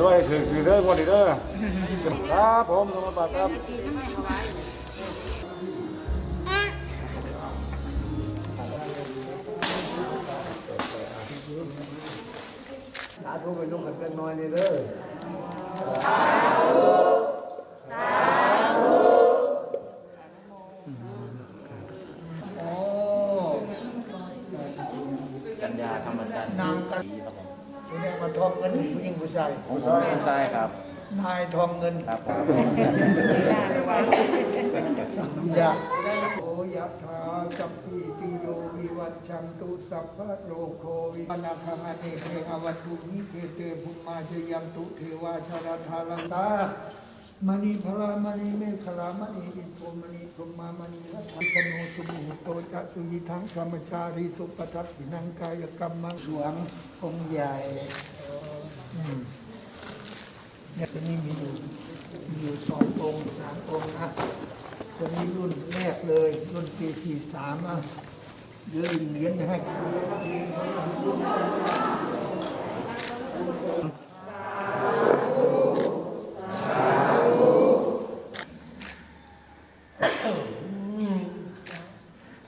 รวยคือคือเด้อวันนี้เด้อครับผมสมบัติครับสาธุไปนุ่งกันเป็นน้อยนี่เด้อโอ้กัญญาธรรมจันทร์ ผมผู้นี้มาทองเงินผู้หญิงผู้ชายผมผมใช่ครับนายทองเงินครับผมยะโอยะถาจัพพีติโยวิวัชชันตุสัพพะโลกโควินาคาเนเทอวัตุนิเทเตภุมมาจยันตุเทวาชรธาลันตา มณีพลามณีเมฆลามณีอิโพมณีพรหมามณีรัตนโนสุมุโตจัตุยิทังธรรมจารีสุปทัตถินังกายกรรมังหลวงองค์ใหญ่อืมเนี่ยตัวนี้มีอยู่มีอยู่สององค์สามองค์นะตัวนี้รุ่นแรกเลย รุ่นปีสี่สามอะเดี๋ยวเหรียญให้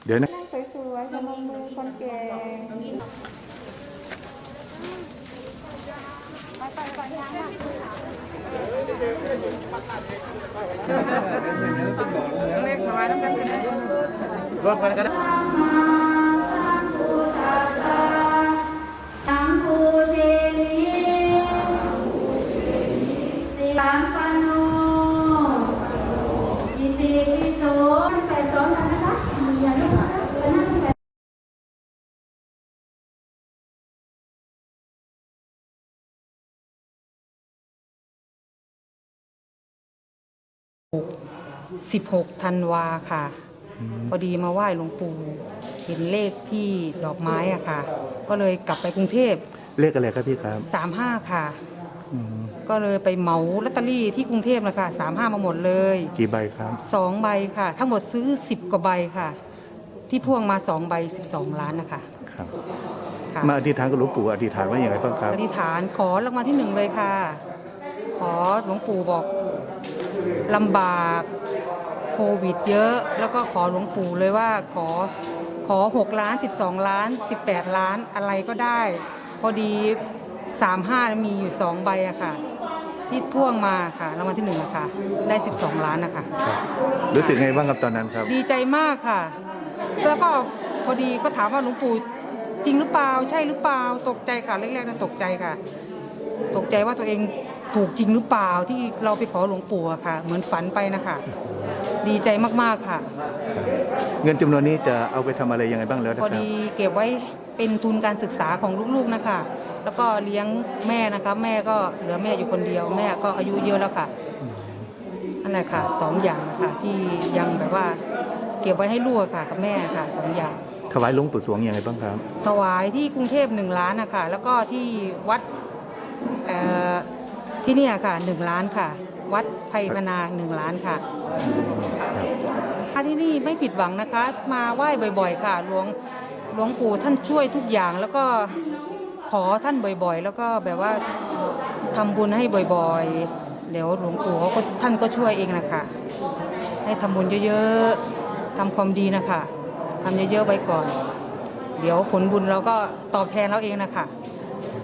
เดี๋ยวนะนั่งสวยๆพนมมือคนเก่งไปไปไปทางนั้นเล็กน้อยต้องกันนะรวมกันก็ได้สัมภูเชมิสีลังปะโน 16ธันวาค่ะ พอดีมาไหว้หลวงปู่เห็นเลขที่ดอกไม้อะค่ะ ก็เลยกลับไปกรุงเทพเลขอะไรครับพี่ครับ35ค่ะก็เลยไปเหมาลอตเตอรี่ที่กรุงเทพนะคะ35มาหมดเลยกี่ใบครับ2ใบค่ะ ทั้งหมดซื้อ 10 กว่าใบค่ะ ที่พ่วงมา2ใบ 12 ล้านนะคะครับ ค่ะมาอธิษฐานกับหลวงปู่อธิษฐานว่าอย่างไรบ้างครับ อธิษฐานขอรางวัลที่หนึ่งเลยค่ะ ขอหลวงปู่บอก ลำบากโควิดเยอะ แล้วก็ขอหลวงปู่เลยว่าขอขอ 6 ล้าน 12 ล้าน 18 ล้านอะไรก็ได้ พอดี 35 มีอยู่ 2 ใบอะค่ะ ที่พ่วงมาค่ะรางวัลที่หนึ่งอะค่ะ ได้ 12 ล้านนะคะรู้สึกไงบ้างครับตอนนั้นครับ ดีใจมากค่ะ แล้วก็พอดีก็ถามว่าหลวงปู่จริงหรือเปล่า ใช่หรือเปล่า ตกใจค่ะแรกๆนั้นตกใจค่ะ ตกใจว่าตัวเอง ถูกจริงหรือเปล่าที่เราไปขอหลวงปู่อะค่ะ เหมือนฝันไปนะคะ ดีใจมากๆค่ะ เงินจำนวนนี้จะเอาไปทำอะไรยังไงบ้างแล้วนะพอครับ ดีเก็บไว้เป็นทุนการศึกษาของลูกๆนะคะ แล้วก็เลี้ยงแม่นะคะ แม่ก็เหลือแม่อยู่คนเดียว แม่ก็อายุเยอะแล้วค่ะนั่นแหละค่ะสองอย่างนะคะที่ยังแบบว่า เก็บไว้ให้ลูกอะค่ะ กับแม่ค่ะสองอย่าง ถวายหลวงปู่สวงยังไงบ้างครับ ถวายที่กรุงเทพหนึ่งล้านนะคะแล้วก็ที่วัดเอ่อ ที่เนี่ยค่ะหนึ่งล้านค่ะ วัดไพพนาหนึ่งล้านค่ะถ้าที่นี่ไม่ผิดหวังนะคะ มาไหว้บ่อย ๆ ค่ะหลวงหลวงปู่ท่านช่วยทุกอย่างแล้วก็ขอท่านบ่อยๆ แล้วก็แบบว่าทำบุญให้บ่อยๆเดี๋ยวหลวงปู่เขาก็ท่านก็ช่วยเองนะคะให้ทำบุญเยอะๆทำความดีนะคะทำเยอะๆไว้ก่อน เดี๋ยวผลบุญเราก็ตอบแทนเราเองนะคะ